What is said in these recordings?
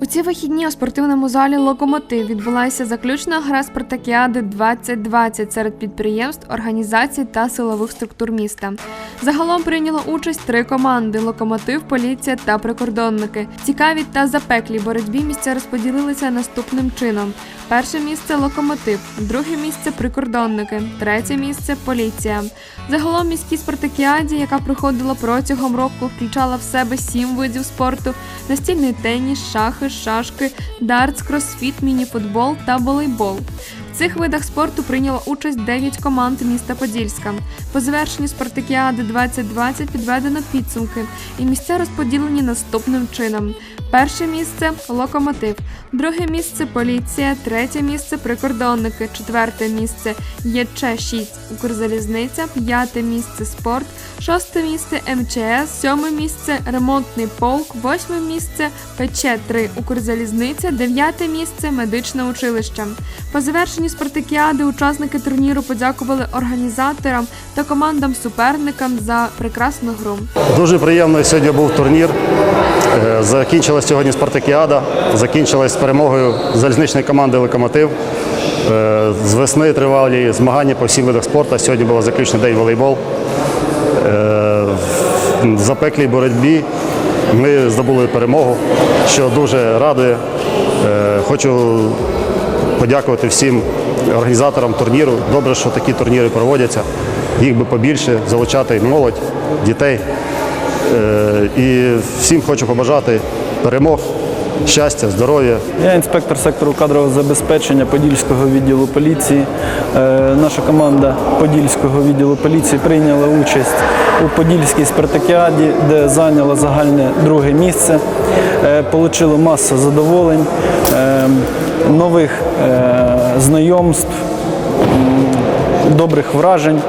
У ці вихідні у спортивному залі Локомотив відбулася заключна гра Спартакіади 2020 серед підприємств, організацій та силових структур міста. Загалом прийняло участь три команди: Локомотив, поліція та прикордонники. Цікаві та запеклі боротьбі місця розподілилися наступним чином: перше місце локомотив, друге місце прикордонники, третє місце поліція. Загалом міській спартакіаді, яка проходила протягом року, включала в себе сім видів спорту: настільний теніс, шахи, шашки, дартс, кросфіт, мініфутбол та волейбол. Цих видах спорту прийняло участь 9 команд міста Подільська. По завершенню спартакіади 2020 підведено підсумки, і місця розподілені наступним чином: перше місце локомотив, друге місце поліція, третє місце прикордонники, четверте місце ЄЧ 6 Укрзалізниця, п'яте місце спорт, шосте місце МЧС, сьоме місце ремонтний полк, восьме місце ПЧ 3 Укрзалізниця, дев'яте місце медичне училище. По завершенні спартакіади учасники турніру подякували організаторам та командам-суперникам за прекрасну гру. Дуже приємно сьогодні був турнір. Е, Закінчилась сьогодні спартакіада, закінчилась перемогою залізничної команди Локомотив. Е, З весни тривалі змагання по всім видах спорту. Сьогодні був заключний день волейбол. Е, В запеклій боротьбі ми здобули перемогу, що дуже радує. Хочу подякувати всім організаторам турніру. Добре, що такі турніри проводяться. Їх би побільше, залучати молодь, дітей. Е, І всім хочу побажати перемог, щастя, здоров'я. Я інспектор сектору кадрового забезпечення Подільського відділу поліції. Е, Наша команда Подільського відділу поліції прийняла участь у Подільській спартакіаді, де зайняла загальне друге місце. Е, Получили масу задоволень, е, нових е, знайомств, добрих вражень.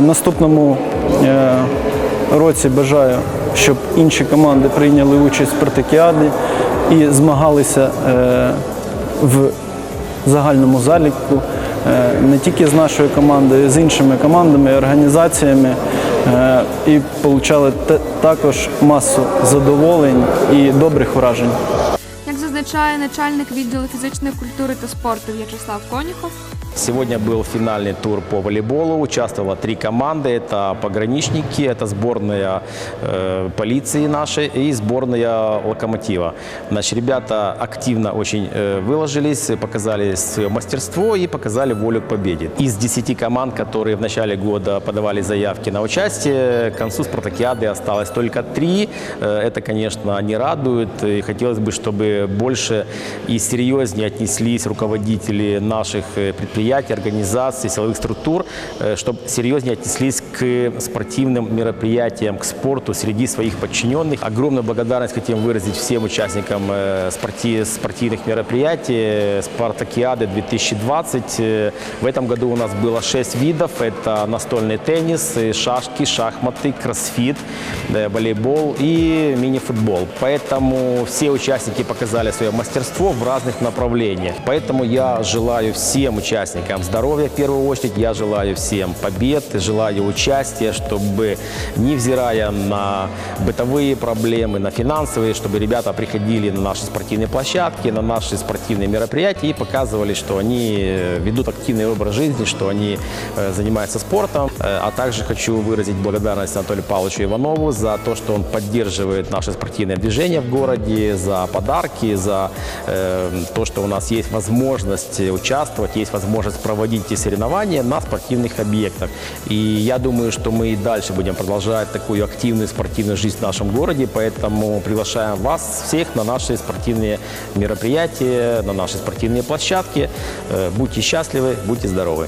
Наступному році бажаю, щоб інші команди прийняли участь в спартакіаді і змагалися в загальному заліку не тільки з нашою командою, з іншими командами організаціями. Е, І отримали також масу задоволень і добрих вражень. Як зазначає начальник відділу фізичної культури та спорту В'ячеслав Коніхов, Сегодня был финальный тур по волейболу. Участвовало три команды. Это пограничники, это сборная э, полиции нашей и сборная локомотива. Значит, ребята активно очень э, выложились, показали свое мастерство и показали волю к победе. Из 10 команд, которые в начале года подавали заявки на участие, к концу спартакиады осталось только три. Э, это, конечно, не радует. И хотелось бы, чтобы больше и серьезнее отнеслись руководители наших э, предприятий, организаций, силовых структур, э, чтобы серьезнее отнеслись к спортивным мероприятиям, к спорту среди своих подчиненных. Огромную благодарность хотим выразить всем участникам э, спорти- спортивных мероприятий э, Спартакиады 2020. Э, В этом году у нас было 6 видов. Это настольный теннис, шашки, шахматы, кроссфит, волейбол и мини-футбол. Поэтому все участники показали свое мастерство в разных направлениях. Поэтому я желаю всем участникам здоровья в первую очередь. Я желаю всем побед, желаю участия, чтобы, невзирая на бытовые проблемы, на финансовые, чтобы ребята приходили на наши спортивные площадки, на наши спортивные мероприятия и показывали, что они э, ведут активный образ жизни, что они э, занимаются спортом. Э, А также хочу выразить благодарность Анатолию Павловичу Иванову за то, что он поддерживает наше спортивное движение в городе, за подарки, за то, что у нас есть возможность участвовать, есть возможность проводить эти соревнования на спортивных объектах. И я думаю, что мы и дальше будем продолжать такую активную спортивную жизнь в нашем городе, поэтому приглашаем вас всех на наши спортивные мероприятия, на наши спортивные площадки. Э, Будьте счастливы, будьте здоровы.